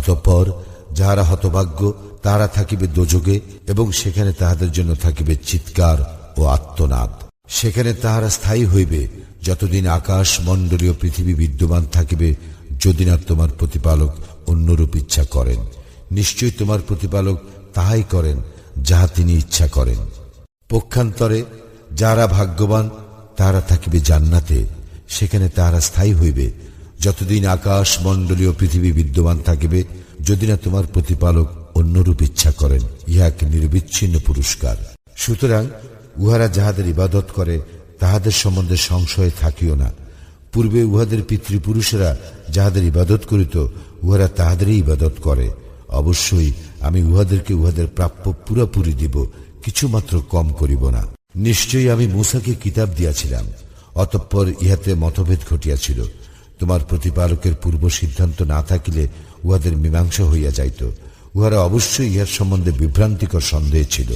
অতঃপর যাহারা হতভাগ্য, তাহারা থাকিবে দোজগে এবং সেখানে তাহাদের জন্য থাকিবে চিৎকার ও আত্মনাদ। সেখানে তাহারা স্থায়ী হইবে। যতদিন আকাশ মণ্ডলীয় পৃথিবী বিদ্যমান থাকিবে, যদি না তোমার প্রতিপালক অন্যরূপ ইচ্ছা করেন। নিশ্চয়ই তোমার প্রতিপালক তাহাই করেন, যাহা তিনি ইচ্ছা করেন। পক্ষান্তরে যারা ভাগ্যবান, তাহারা থাকিবে জান্নাতে। সেখানে তাহারা স্থায়ী হইবে। যতদিন আকাশ মণ্ডলীয় পৃথিবী বিদ্যমান থাকিবে, যদি না তোমার প্রতিপালক অন্যরূপ ইচ্ছা করেন, ইহা এক নির্বিচ্ছিন্ন পুরস্কার। সুতরাং উহারা যাহাদের ইবাদত করে, তাহাদের সম্বন্ধে সংশয়ে থাকিও না। পূর্বে উহাদের পিতৃপুরুষেরা যাহাদের ইবাদত করিত, উহারা তাহাদেরই ইবাদত করে। অবশ্যই আমি উহাদেরকে উহাদের প্রাপ্য পুরাপুরি দিব, কিছুমাত্র কম করিব না। নিশ্চয়ই আমি মূসাকে কিতাব দিয়াছিলাম, অতঃপর ইহাতে মতভেদ ঘটিয়াছিল। তোমার প্রতিপালকের পূর্ব সিদ্ধান্ত না থাকিলে উহাদের মীমাংসা হইয়া যাইত। উহারা অবশ্যই ইহার সম্বন্ধে বিভ্রান্তিকর সন্দেহ ছিল।